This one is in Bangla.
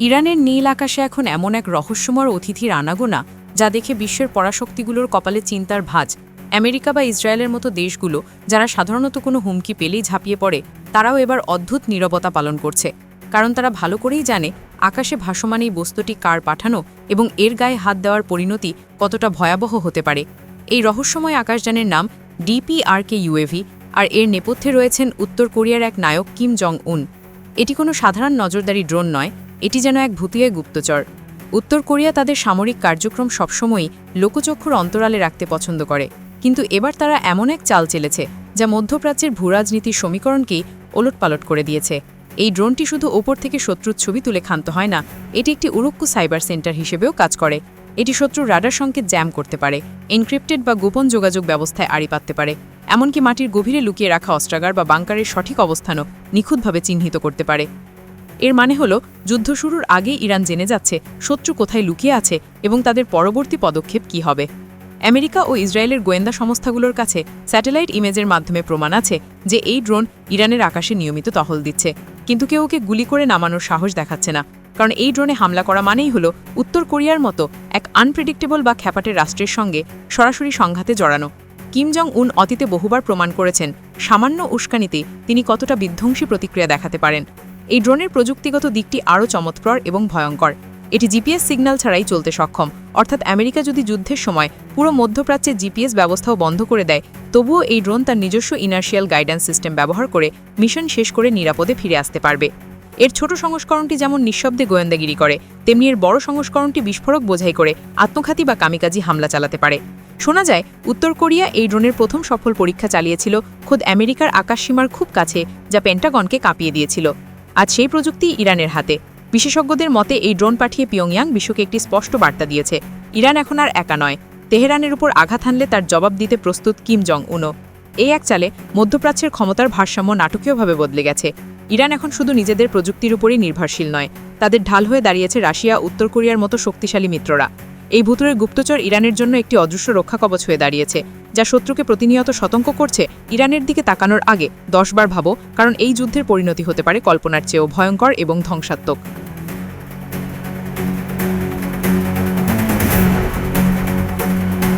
ইরানের নীল আকাশে এখন এমন এক রহস্যময় অতিথির আনাগোনা যা দেখে বিশ্বের পরাশক্তিগুলোর কপালে চিন্তার ভাঁজ। আমেরিকা বা ইসরায়েলের মতো দেশগুলো, যারা সাধারণত কোনো হুমকি পেলেই ঝাঁপিয়ে পড়ে, তারাও এবার অদ্ভুত নীরবতা পালন করছে। কারণ তারা ভালো করেই জানে, আকাশে ভাসমান এই বস্তুটি কার পাঠানো এবং এর গায়ে হাত দেওয়ার পরিণতি কতটা ভয়াবহ হতে পারে। এই রহস্যময় আকাশযানের নাম ডিপিআরকে ইউএভি আর এর নেপথ্যে রয়েছেন উত্তর কোরিয়ার এক নায়ক কিম জং উন এটি কোনো সাধারণ নজরদারি ড্রোন নয় এটি যেন এক ভুতিয়ে গুপ্তচর। উত্তর কোরিয়া তাদের সামরিক কার্যক্রম সবসময়ই লোকচক্ষুর অন্তরালে রাখতে পছন্দ করে। কিন্তু এবার তারা এমন এক চাল চেলেছে, যা মধ্যপ্রাচ্যের ভূরাজনীতির সমীকরণকেই ওলটপালট করে দিয়েছে। এই ড্রোনটি শুধু ওপর থেকে শত্রুর ছবি তুলে ক্ষান্ত হয় না, এটি একটি উরুক্কু সাইবার সেন্টার হিসেবেও কাজ করে। এটি শত্রুর রাডার সংকেত জ্যাম করতে পারে, এনক্রিপ্টেড বা গোপন যোগাযোগ ব্যবস্থায় আড়ি পাততে পারে, এমনকি মাটির গভীরে লুকিয়ে রাখা অস্ত্রাগার বা বাংকারের সঠিক অবস্থানও নিখুঁতভাবে চিহ্নিত করতে পারে। এর মানে হল, যুদ্ধ শুরুর আগেই ইরান জেনে যাচ্ছে শত্রু কোথায় লুকিয়ে আছে এবং তাদের পরবর্তী পদক্ষেপ কী হবে। আমেরিকা ও ইসরায়েলের গোয়েন্দা সংস্থাগুলোর কাছে স্যাটেলাইট ইমেজের মাধ্যমে প্রমাণ আছে যে এই ড্রোন ইরানের আকাশে নিয়মিত টহল দিচ্ছে। কিন্তু কেউ ওকে গুলি করে নামানোর সাহস দেখাচ্ছে না, কারণ এই ড্রোনে হামলা করা মানেই হল উত্তর কোরিয়ার মতো এক আনপ্রেডিক্টেবল বা খ্যাপাটে রাষ্ট্রের সঙ্গে সরাসরি সংঘাতে জড়ানো। কিম জং উন অতীতে বহুবার প্রমাণ করেছেন, সামান্য উস্কানিতে তিনি কতটা বিধ্বংসী প্রতিক্রিয়া দেখাতে পারেন। এই ড্রোনের প্রযুক্তিগত দিকটি আরও চমৎকার এবং ভয়ঙ্কর। এটি জিপিএস সিগন্যাল ছাড়াই চলতে সক্ষম। অর্থাৎ আমেরিকা যদি যুদ্ধের সময় পুরো মধ্যপ্রাচ্যের জিপিএস ব্যবস্থাও বন্ধ করে দেয়, তবুও এই ড্রোন তার নিজস্ব ইনার্শিয়াল গাইডেন্স সিস্টেম ব্যবহার করে মিশন শেষ করে নিরাপদে ফিরে আসতে পারবে। এর ছোট সংস্করণটি যেমন নিঃশব্দে গোয়েন্দাগিরি করে, তেমনি এর বড় সংস্করণটি বিস্ফোরক বোঝাই করে আত্মঘাতী বা কামিকাজি হামলা চালাতে পারে। শোনা যায়, উত্তর কোরিয়া এই ড্রোনের প্রথম সফল পরীক্ষা চালিয়েছিল খোদ আমেরিকার আকাশসীমার খুব কাছে, যা পেন্টাগনকে কাঁপিয়ে দিয়েছিল। আজ সেই প্রযুক্তি ইরানের হাতে। বিশেষজ্ঞদের মতে, এই ড্রোন পাঠিয়ে পিয়ংয়াং বিশ্বকে একটি স্পষ্ট বার্তা দিয়েছে। ইরান এখন আর একা নয়। তেহরানের উপর আঘাত হানলে তার জবাব দিতে প্রস্তুত কিম জং উনো এই এক চালে মধ্যপ্রাচ্যের ক্ষমতার ভারসাম্য নাটকীয়ভাবে বদলে গেছে। ইরান এখন শুধু নিজেদের প্রযুক্তির উপরই নির্ভরশীল নয়, তাদের ঢাল হয়ে দাঁড়িয়েছে রাশিয়া, উত্তর কোরিয়ার মতো শক্তিশালী মিত্ররা। এই ভুতুরের গুপ্তচর ইরানের জন্য একটি অদৃশ্য রক্ষা কবচ হয়ে দাঁড়িয়েছে, যা শত্রুকে প্রতিনিয়ত সতঙ্ক করছে ইরানের দিকে তাকানোর আগে। দশবার ভাবো, কারণ এই যুদ্ধের পরিণতি হতে পারে কল্পনার চেয়েও ভয়ঙ্কর এবং ধ্বংসাত্মক।